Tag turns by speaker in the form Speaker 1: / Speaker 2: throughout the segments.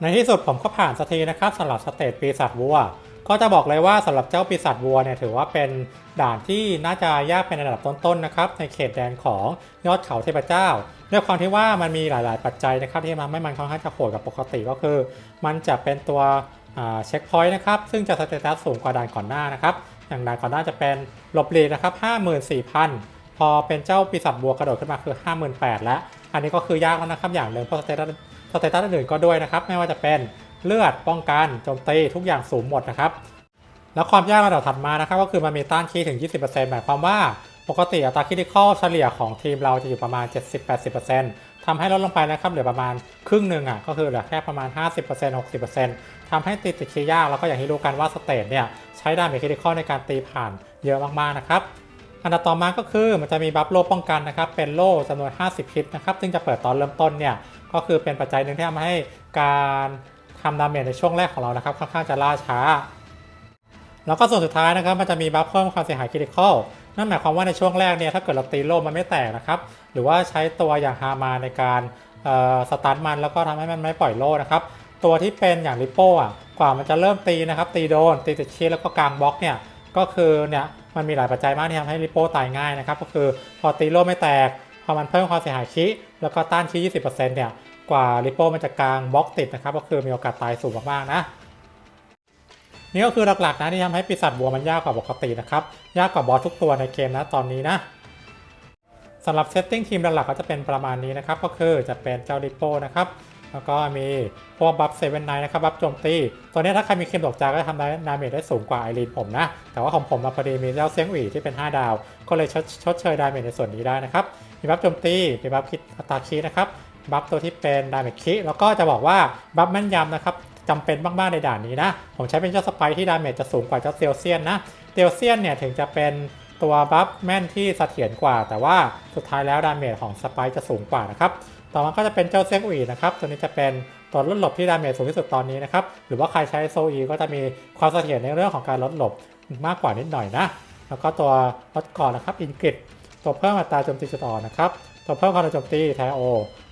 Speaker 1: ในที่สุดผมก็ผ่านสักทีนะครับสำหรับสเตจปีศาจวัว ก็จะบอกเลยว่าสำหรับเจ้าปีศาจวัวเนี่ยถือว่าเป็นด่านที่น่าจะยากเป็นระดับต้นๆนะครับในเขตแดนของยอดเขาเทพเจ้าด้วยความที่ว่ามันมีหลาย ๆ ปัจจัยนะครับที่ทำให้มันค่อนข้างจะโหดกับปกติก็คือ มันจะเป็นตัวเช็คพอยต์นะครับซึ่งจะสเตตัสสูงกว่าด่านก่อนหน้านะครับอย่างด่านก่อนหน้าจะเป็นหลบหลีกนะครับ54,000พอเป็นเจ้าปีศาจบัวกระโดดขึ้นมาคือ 58,000 แล้ว อันนี้ก็คือยากแล้วนะครับอย่างหนึ่งเพราะสเตตัส เตตัสอื่นๆก็ด้วยนะครับ ไม่ว่าจะเป็นเลือดป้องกันโจมตีทุกอย่างสูงหมดนะครับ แล้วความยากระดับถัดมานะครับก็คือมันมีต้านคีย์ถึง 20%หมายความว่าปกติอัตราคิดิคอลเฉลี่ยของทีมเราจะอยู่ประมาณ 70-80%ทำให้ลดลงไปนะครับเหลือประมาณครึ่งหนึ่งอะก็คือเหลือแค่ประมาณ 50% 60%ทำให้ตีติดคียากแล้วก็อย่างที่รู้กันว่าสเตทเนี่ยใช้ดาเมจคิดิคอลในการตีผ่านเยอะมากๆนะครับอันดับต่อมาก็คือมันจะมีบัฟโล่ป้องกันนะครับเป็นโล่จำนวน 50 ฮิตนะครับซึ่งจะเปิดตอนเริ่มต้นเนี่ย ก็คือเป็นปัจจัยหนึ่งที่ทำให้การทำดาเมจในช่วงแรกของเรานะครับค่อนข้างจะล่าช้า แล้วก็ส่วนสุดท้ายนะครับมันจะมีบัฟเพิ่มความเสียหายคริติคอลนั่นหมายความว่าในช่วงแรกเนี่ยถ้าเกิดเราตีโล่มันไม่แตกนะครับหรือว่าใช้ตัวอย่างฮามาในการสตาร์ทมันแล้วก็ทำให้มันไม่ปล่อยโล่นะครับตัวที่เป็นอย่างริปโป้อะกว่ามันจะเริ่มตีนะครับตีโดน ตีติดชีสแล้วก็กลางบล็อกเนี่ยก็คือเนี่ยมันมีหลายปัจจัยมากที่ทำให้ริปโป้ตายง่ายนะครับก็คือพอตีโล่ไม่แตกพอมันเพิ่มความเสียหายคิแล้วก็ต้านคิ20%เนี่ย กว่าริปโป้มันจะกลางบล็อกติดนะครับ ก็คือมีโอกาสตายสูงมากๆนะนี่ก็คือหลักๆนะที่ทำให้ปีศาจบัวมันยากกว่าปกตินะครับ ยากกว่าบอสทุกตัวในเกมนะตอนนี้นะสำหรับเซตติ้งทีมหลักๆก็จะเป็นประมาณนี้นะครับ ก็คือจะเป็นเจ้าริปโป้นะครับแล้วก็มีพวกบัฟเซเว่นไนนะครับบัฟโจมตีตัวนี้ถ้าใครมีเคมดอกจาก็ทำได้ดาเมจได้สูงกว่าไอรีนผมนะ แต่ว่าของผมมาพอดีมีเจ้าเซียงหวีที่เป็น 5 ดาว ก็เลยชดชดเชยดาเมจในส่วนนี้ได้นะครับ มีบัฟโจมตีมีบัฟคิดอัตราคีนะครับ บัฟตัวที่เป็นดาเมจคิแล้วก็จะบอกว่าบัฟแม่นยำนะครับจำเป็นมาก ๆ ในด่านนี้นะ ผมใช้เป็นเจ้าสไปที่ดาเมจจะสูงกว่าเจ้าเซลเซียนนะเซลเซียนเนี่ยถึงจะเป็นตัวบัฟแม่นที่เสถียรกว่า แต่ว่าสุดท้ายแล้วดาเมจของสไปจะสูงกว่านะครับต่อมาก็จะเป็นเจ้าเซียงอุยนะครับตัวนี้จะเป็นตัวลดหลบที่ดาเมจสูงที่สุดตอนนี้นะครับหรือว่าใครใช้โซอีก็จะมีความเสถียรในเรื่องของการลดหลบมากกว่านิดหน่อยนะแล้วก็ตัวลดก่อนนะครับอินกริดตัวเพิ่มอัตราโจมตีจุดอ่อนนะครับตัวเพิ่มความโจมตีแทโอ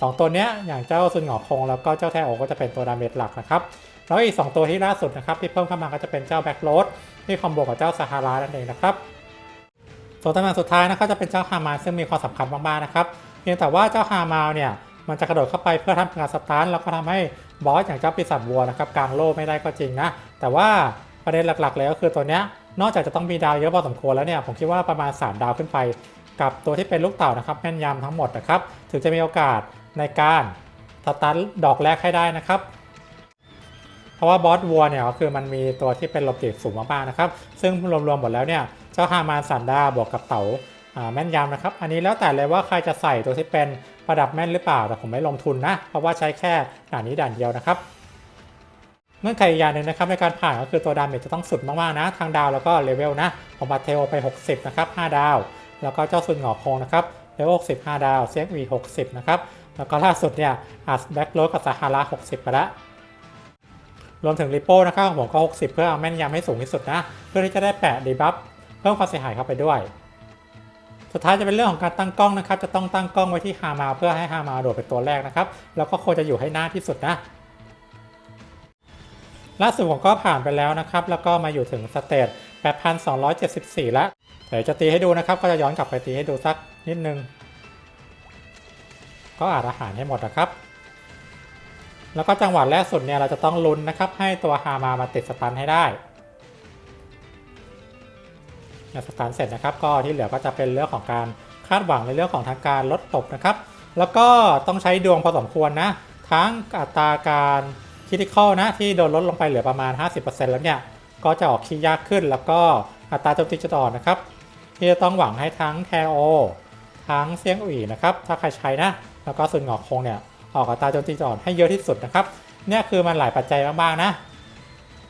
Speaker 1: สองตัวเนี้ยอย่างเจ้าซุนหงอคงแล้วก็เจ้าแทโอก็จะเป็นตัวดาเมจหลักนะครับแล้วอีก 2 ตัวที่ล่าสุดนะครับที่เพิ่มเข้ามาก็จะเป็นเจ้าแบ็กโรดที่คอมโบกับเจ้าซาฮารานั่นเองนะครับส่วนตำแหน่งสุดท้ายนะครับจะเป็นเจ้าฮามาซึ่งมีความสำคัญมากๆนะครับเพียงแต่ว่าเจ้าฮามาเนี่ยมันจะกระโดดเข้าไปเพื่อทำการสตาร์ทแล้วก็ทำให้บอสอย่างเจ้าปีศาจวัวนะครับกลางโล่ไม่ได้ก็จริงนะแต่ว่าประเด็นหลักๆเลยก็คือตัวเนี้ยนอกจากจะต้องมีดาวเยอะพอสมควรแล้วเนี่ยผมคิดว่าประมาณ 3 ดาวขึ้นไป กับตัวที่เป็นลูกเต่านะครับแม่นยำทั้งหมดนะครับถึงจะมีโอกาส ในการสตาร์ทดอกแรกให้ได้นะครับ เพราะว่าบอสวัวเนี่ยก็คือมันมีตัวที่เป็นหลบเกตสูงมากๆนะครับ ซึ่งรวมๆหมดแล้วเนี่ยเจ้าฮามานสันดาบวกกับเต๋าแม่นยำนะครับ อันนี้แล้วแต่เลยว่าใครจะใส่ตัวที่เป็นประดับแม่นหรือเปล่าแต่ผมไม่ลงทุนนะ เพราะว่าใช้แค่ด่านนี้ด่านเดียวนะครับเงื่อนไขอีกอย่างหนึ่งนะครับในการผ่านก็คือตัวดาเมจจะต้องสุดมากๆนะ ทางดาวแล้วก็เลเวลนะผมบัตเทโอไป 60 นะครับ 5 ดาว แล้วก็เจ้าซุนหงอคงนะครับเลเวล60 5ดาวเซียกวี60 นะครับ แล้วก็ล่าสุดเนี่ยอัสแบ็กโรดกับซาฮารา60 ไปแล้วรวมถึงริโป้นะครับของผมก็ 60 เพื่อเอาแม่นยำให้สูงที่สุดนะ เพื่อที่จะได้แปะดีบัฟเพิ่มความเสียหายเข้าไปด้วย สุดท้ายจะเป็นเรื่องของการตั้งกล้องนะครับ จะต้องตั้งกล้องไว้ที่ฮามาเพื่อให้ฮามาโดดเป็นตัวแรกนะครับ แล้วก็ควรจะอยู่ให้หน้าที่สุดนะล่าสุดผมก็ผ่านไปแล้วนะครับ แล้วก็มาอยู่ถึงสเตจ 8,274 แล้ว เดี๋ยวจะตีให้ดูนะครับ ก็จะย้อนกลับไปตีให้ดูสักนิดนึง ก็อาจอาหารให้หมดนะครับ แล้วก็จังหวะแรกสุดเนี่ยเราจะต้องลุ้นนะครับ ให้ตัวฮามามาติดสตันให้ได้สตันเสร็จนะครับ ก็ที่เหลือก็จะเป็นเรื่องของการคาดหวังในเรื่องของทางการลดตบนะครับ แล้วก็ต้องใช้ดวงพอสมควรนะ ทั้งอัตราการคิติคอลนะที่โดนลดลงไปเหลือประมาณ 50%แล้วเนี่ยก็จะออกคีย์ยากขึ้น แล้วก็อัตราโจมตีจุดอ่อนนะครับที่จะต้องหวังให้ทั้งแทโอ ทั้งเซียงอุ๋ยนะครับ ถ้าใครใช้นะ แล้วก็ซุนหงอกคงเนี่ยออกอัตราโจมตีจุดอ่อนให้เยอะที่สุดนะครับเนี่ยคือมันหลายปัจจัยมากๆนะ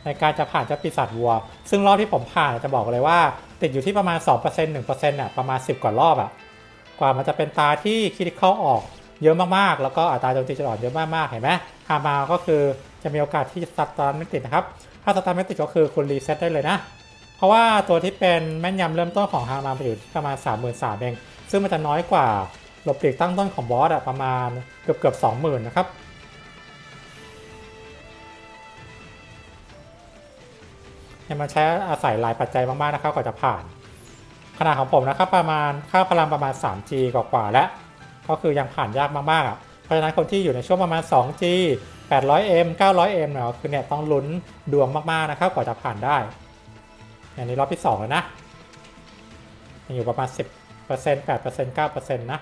Speaker 1: ในการจะผ่านเจ้าปีศาจวัว ซึ่งรอบที่ผมผ่านจะบอกเลยว่า ติดอยู่ที่ประมาณ 2% 1%น่ะประมาณ 10 กว่ารอบอะกว่ามันจะเป็นตาที่คิดเข้าออกเยอะมากๆ แล้วก็อัตราโจมตีจุดอ่อนเยอะมากๆเห็นไหมฮามาก็คือจะมีโอกาสที่สตาร์ไม่ติดนะครับถ้าสตาร์ไม่ติดก็คือคุณรีเซ็ตได้เลยนะเพราะว่าตัวที่เป็นแม่นยำเริ่มต้นของฮามาไปอยู่ที่ประมาณ 3 3 0 0 0เองซึ่งมันจะน้อยกว่า ลบเด็กตั้งต้นของบอสอะประมาณเกือบเกือบสองหมื่นนะครับเนี่ยมันใช้อาศัยหลายปัจจัยมากๆนะครับกว่าจะผ่าน ขนาดของผมนะครับประมาณค่าพลังประมาณ 3G กว่าๆและ ก็คือยังผ่านยากมากๆอะเพราะฉะนั้นคนที่อยู่ในช่วงประมาณ 2G 800M 900M เนี่ยคือเนี่ยต้องลุ้นดวงมากๆนะครับกว่าจะผ่านได้อันนี้รอบที่ 2 แล้วนะยังอยู่ประมาณ 10% 8% 9%นะ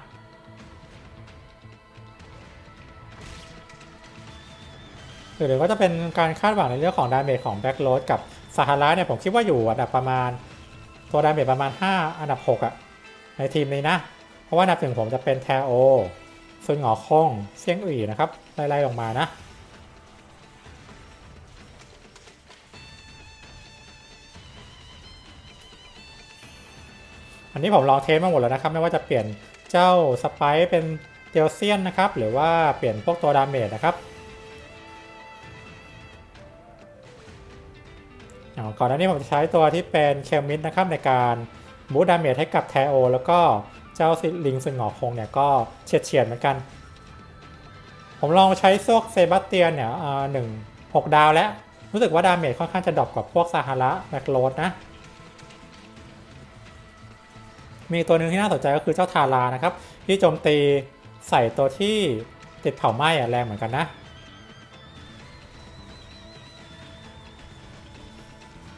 Speaker 1: หรือก็จะเป็นการคาดหวังในเรื่องของดาเมจของแบ็กโรดกับซาฮาระเนี่ยผมคิดว่าอยู่อันดับประมาณ ตัวดาเมจประมาณ 5 อันดับ 6อะในทีมนี้นะ เพราะว่าอันดับหนึ่งผมจะเป็นแทโอซุนหงอคงเซียงอุ่นะครับไล่ๆลงมานะอันนี้ผมลองเทสมาหมดแล้วนะครับ ไม่ว่าจะเปลี่ยนเจ้าสไปซ์เป็นเดลเซียนนะครับ หรือว่าเปลี่ยนพวกตัวดาเมจนะครับ ก่อนหน้านี้ผมจะใช้ตัวที่เป็นเคลมิดนะครับในการบูดาเมจให้กับแทโอ แล้วก็เจ้าลิงซึงหงอคงเนี่ยก็เฉียดเฉียดเหมือนกัน ผมลองใช้ซวกเซบาสเตียนเนี่ยหนึ่งหกดาวแล้ว รู้สึกว่าดาเมจค่อนข้างจะดรอปกว่าพวกซาฮาระแบ็กโรดนะ มีตัวหนึ่งที่น่าสนใจก็คือเจ้าทารานะครับ ที่โจมตีใส่ตัวที่ติดเผาไหม้แรงเหมือนกันนะ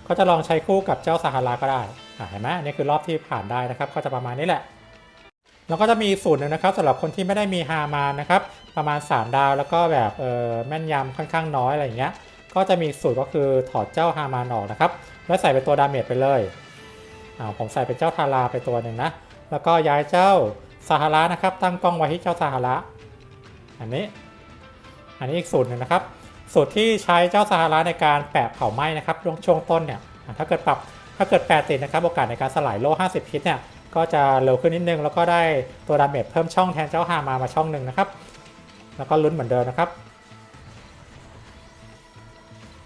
Speaker 1: ก็จะลองใช้คู่กับเจ้าซาฮาราก็ได้อะเห็นไหมอันนี่คือรอบที่ผ่านได้นะครับ ก็จะประมาณนี้แหละ แล้วก็จะมีสูตรหนึ่งนะครับสำหรับคนที่ไม่ได้มีฮามานนะครับ ประมาณ 3 ดาวแล้วก็แบบเออแม่นยำค่อนข้างน้อยอะไรอย่างเงี้ย ก็จะมีสูตรก็คือถอดเจ้าฮามานออกนะครับ แล้วใส่เป็นตัวดาเมจไปเลยอ่าผมใส่เป็นเจ้าทาราไปตัวหนึ่งนะ แล้วก็ย้ายเจ้าซาฮาระนะครับ ตั้งกล้องไว้ที่เจ้าซาฮาระอันนี้ อันนี้อีกสูตรหนึ่งนะครับ สูตรที่ใช้เจ้าซาฮาระในการแปะเผาไหม้นะครับช่วงช่วงต้นเนี่ยถ้าเกิดปรับถ้าเกิดแปะติดนะครับโอกาสในการสลายโล่50ฮิตเนี่ยก็จะเร็วขึ้นนิดนึง แล้วก็ได้ตัวดาเมจเพิ่มช่องแทนเจ้าฮามามาช่องหนึ่งนะครับ แล้วก็ลุ้นเหมือนเดิมนะครับ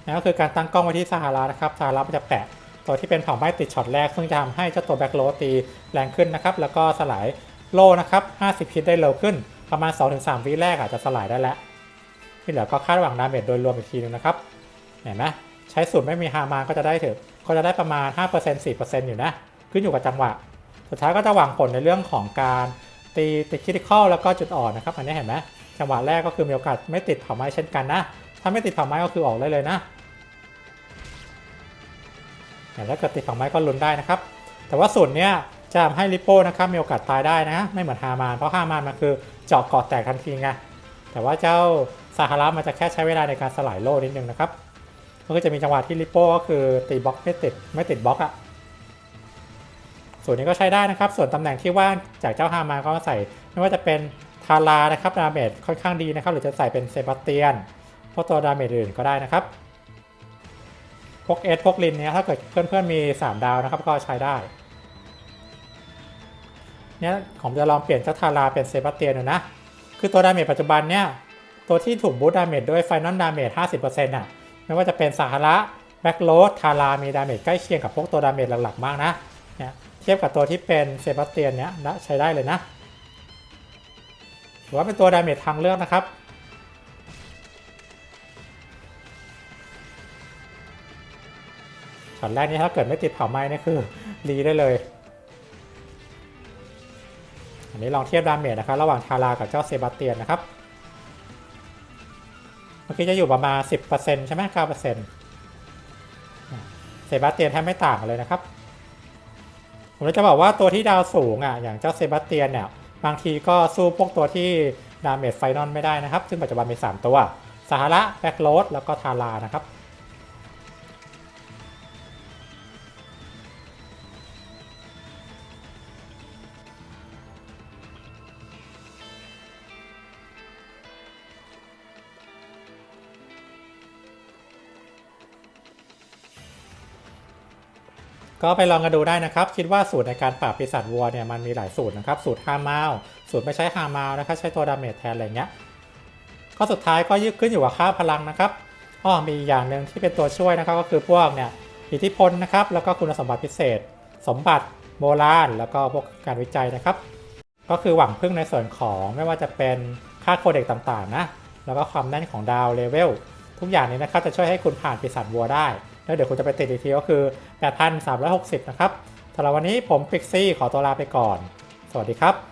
Speaker 1: นั่นก็คือการตั้งกล้องไว้ที่ซาฮาระนะครับซาฮาระมันจะแปะตัวที่เป็นเผาไหม้ติดช็อตแรก ซึ่งจะทำให้เจ้าตัวแบ็คโรตีแรงขึ้นนะครับ แล้วก็สลายโล่นะครับ 50ฮิตได้เร็วขึ้น ประมาณ 2-3 วิแรกอาจจะสลายได้แล้ว ที่เหลือก็คาดหวังดาเมจโดยรวมอีกทีนึงนะครับ เห็นไหมใช้สูตรไม่มีฮามาก็จะได้ถึงก็จะได้ประมาณ 5% 4%อยู่นะ ขึ้นอยู่กับจังหวะ สุดท้ายก็จะหวังผลในเรื่องของการตีติดคิติคอลแล้วก็จุดอ่อนนะครับ อันนี้เห็นไหมจังหวะแรกก็คือมีโอกาสไม่ติดเผาไม้เช่นกันนะ ถ้าไม่ติดเผาไม้ก็คือออกได้เลยนะแต่ถ้าเกิดติดเผาไม้ก็ลุ้นได้นะครับ แต่ว่าสูตรเนี้ยจะทำให้ลิปโป้นะครับมีโอกาสตายได้นะ ไม่เหมือนฮามาน เพราะฮามานมันคือเจาะกาะแตกทันทีไง แต่ว่าเจ้า ซาฮาระมันจะแค่ใช้เวลาในการสลายโล่นิดนึงนะครับ มันก็จะมีจังหวะที่ลิปโป้ก็คือตีบล็อกไม่ติดไม่ติดบล็อกอะส่วนนี้ก็ใช้ได้นะครับ ส่วนตำแหน่งที่ว่างจากเจ้าฮามาก็ใส่ ไม่ว่าจะเป็นทารานะครับดาเมจค่อนข้างดีนะครับ หรือจะใส่เป็นเซบาสเตียนพวกตัวดาเมจอื่นก็ได้นะครับพวกเอสพวกลินเนี้ยถ้าเกิดเพื่อนๆมี 3 ดาวนะครับก็ใช้ได้เนี่ยผมจะลองเปลี่ยนเจ้าทาราเป็นเซบาสเตียนดูนะ คือตัวดาเมจปัจจุบันเนี่ย ตัวที่ถูกบูตดาเมจด้วยไฟนอลดาเมจ50%น่ะไม่ว่าจะเป็นสาระแบ็กโรดทารามีดาเมจใกล้เคียงกับพวกตัวดาเมจหลักๆมากนะเนี่ยเทียบกับตัวที่เป็นเซบาสเตียนเนี้ยนะใช้ได้เลยนะถือว่าเป็นตัวดาเมจทางเลือกนะครับ ช็อตแรกนี้ถ้าเกิดไม่ติดเผาไหม้นี่คือรีได้เลย อันนี้ลองเทียบดาเมจนะครับ ระหว่างทารากับเจ้าเซบาสเตียนนะครับ มื่อกี้จะอยู่ประมาณ 10%ใช่ไหม9%เซบาสเตียนแทบไม่ต่างเลยนะครับ ผมจะบอกว่าตัวที่ดาวสูงอะอย่างเจ้าเซบาสเตียนเนี่ยบางทีก็สู้พวกตัวที่ดาเมจไฟนอลไม่ได้นะครับ ซึ่งปัจจุบันมี 3 ตัวสาฮาระแบ็กโรดแล้วก็ทารานะครับ ก็ไปลองกันดูได้นะครับ คิดว่าสูตรในการปราบปีศาจวัวเนี่ยมันมีหลายสูตรนะครับ สูตรฮามาลสูตรไม่ใช้ฮามาลนะครับใช้ตัวดาเมจแทนอะไรเงี้ยก็สุดท้ายก็ยึดขึ้นอยู่กับค่าพลังนะครับอ้อมีอย่างหนึ่งที่เป็นตัวช่วยนะครับก็คือพวกเนี่ยอิทธิพลนะครับแล้วก็คุณสมบัติพิเศษ สมบัติโบราณ แล้วก็พวกการวิจัยนะครับ ก็คือหวังพึ่งในส่วนของไม่ว่าจะเป็นค่าโคเด็กต่างๆนะแล้วก็ความแน่นของดาวเลเวลทุกอย่างนี้นะครับจะช่วยให้คุณผ่านปีศาจวัวได้ แล้วเดี๋ยวคุณจะไปติดอีกทีก็คือ 8,360 นะครับสำหรับวันนี้ผมปิกซี่ขอตัวลาไปก่อน สวัสดีครับ